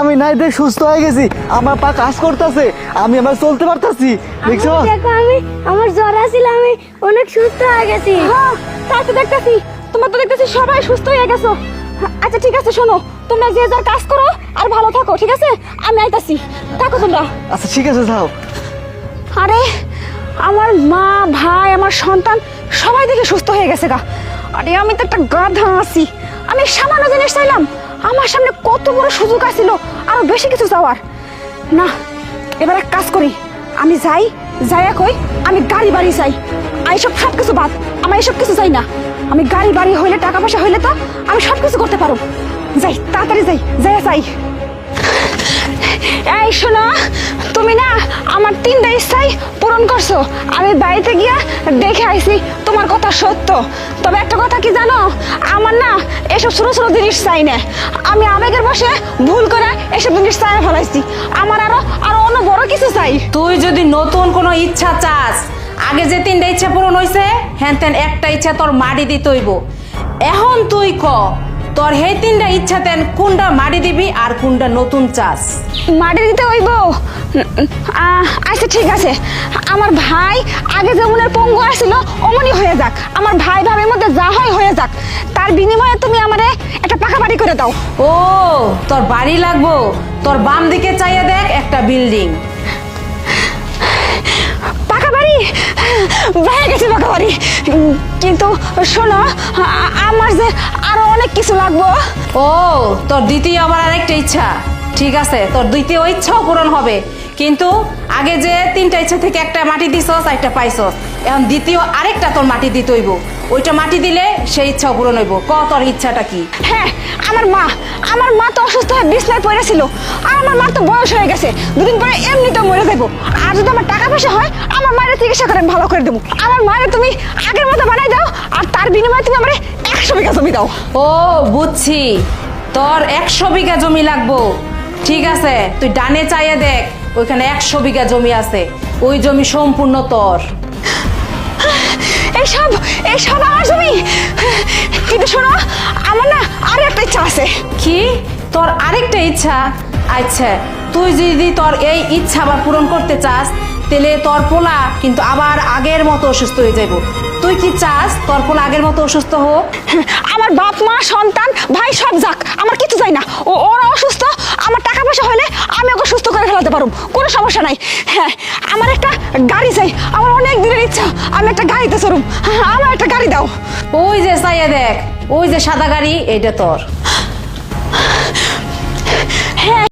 আমি নাই দেখ সুস্থ হয়ে গেছি। আমার পা কাজ করতেছে আমি আমার চলতে পারতাছি। দেখছ? আমি দেখো আমি আমার জ্বর আছিল আমি অনেক সুস্থ হয়ে গেছি। হ্যাঁ তাই তো দেখতেছি। তোমরা তো দেখতেছি সবাই সুস্থ হয়ে গেছো। আচ্ছা ঠিক আছে শোনো। তোমরা যে যার কাজ করো আর ভালো থাকো ঠিক আছে? আমি আইতাছি। থাকো তোমরা। আচ্ছা ঠিক আছে যাও। আরে আমার মা ভাই আমার সন্তান সবাই দেখে সুস্থ হয়ে গেছে গা। আরে আমি তো একটা গাধা আছি। আমি সামান্য জিনিস চাইলাম। আমার সামনে কত বড় সুযোগ আসিল আরও বেশি কিছু চাওয়ার। না, এবার এক কাজ করি। আমি যাই যাই কই, আমি গাড়ি বাড়ি চাই। এইসব সব কিছু বাদ, আমার এসব কিছু চাই না। আমি গাড়ি বাড়ি হইলে, টাকা পয়সা হইলে তো আমি সব কিছু করতে পারো। যাই, তাড়াতাড়ি যাই যাই চাই। এই শোনো, তুমি না আমার তিনটা ইচ্ছাই পূরণ করছ। আমি বাড়িতে গিয়া দেখে আইছি তোমার কথা সত্য। তবে একটা কথা কি জানো? আমার না এসব ছোট ছোট জিনিস চাই না। আমি আবেগের বসে ভুল করে এসব জিনিস চাই ফেলাইছি। আমার আরও আরও অন্য বড় কিছু চাই। তুই যদি নতুন কোনো ইচ্ছা চাস, আগে যে তিনটা ইচ্ছা পূরণ হয়েছে হ্যান একটা ইচ্ছা তোর মাটি দিতে হইব। এখন তুই ক তোর হে তিনটা ইচ্ছা তেন কোনটা মাটি দিবি আর কোনটা নতুন চাস মাটি দিতে হইব আচ্ছা ঠিক আছে আমার ভাই আগে যেমনের পঙ্গু আসছিল অমনি হয়ে যাক আমার ভাই ভাবের মধ্যে যা হয় হয়ে যাক তার বিনিময়ে তুমি আমারে একটা পাকা বাড়ি করে দাও ও তোর বাড়ি লাগবো তোর বাম দিকে চাইয়ে দেখ একটা বিল্ডিং পাকা বাড়ি হয়ে গেছে উম, কিন্তু শোনো আমার যে আরও অনেক কিছু লাগবো। ও তোর দ্বিতীয় আমার আরেকটা ইচ্ছা। ঠিক আছে তোর দ্বিতীয় ইচ্ছাও পূরণ হবে। কিন্তু আগে যে তিনটা ইচ্ছা থেকে একটা মাটি দিছস একটা পাইছস এখন দ্বিতীয় আরেকটা তোর মাটি দিতে হইব। ওইটা মাটি দিলে সেই ইচ্ছাও পূরণ হইব। ক তোর ইচ্ছাটা কি? হ্যাঁ আমার মা আমার মা তো অসুস্থ হয়ে বিছনায় পড়েছিল। আর আমার মা তো বয়স হয়ে গেছে। দুদিন পরে এমনিতে মরে যাব আর যদি আমার টাকা পয়সা হয় আমার মায়ের চিকিৎসা করে ভালো করে দেবো। আমার মায়ের তুমি আগের মতো বানাই দাও আর তার বিনিময়ে তুমি আমার একশো বিঘা জমি দাও। ও বুঝছি। তোর একশো বিঘা জমি লাগবো। ঠিক আছে তুই ডানে চাইয়ে দেখ ওইখানে একশো বিঘা জমি আছে। ওই জমি সম্পূর্ণ তোর। এইসব এইসব আমার জমি? কিন্তু শোনো আমার না আর একটা ইচ্ছা আছে। কি? তোর আরেকটা ইচ্ছা? আচ্ছা তুই যদি তোর এই ইচ্ছা আবার পূরণ করতে চাস তাহলে তোর পোলা কিন্তু আবার আগের মতো অসুস্থ হয়ে যাইব। তুই কি চাস তোর পোলা আগের মতো অসুস্থ হোক? আমার বাপ মা সন্তান ভাই সব যাক আমার কিছু চাই না। পারব কোনো সমস্যা নাই। হ্যাঁ আমার একটা গাড়ি চাই আমার অনেক দিনের ইচ্ছা আমি একটা গাড়িতে চড়ুম। আমার একটা গাড়ি দাও। ওই যে সাইয়া দেখ ওই যে সাদা গাড়ি এটা তোর। হ্যাঁ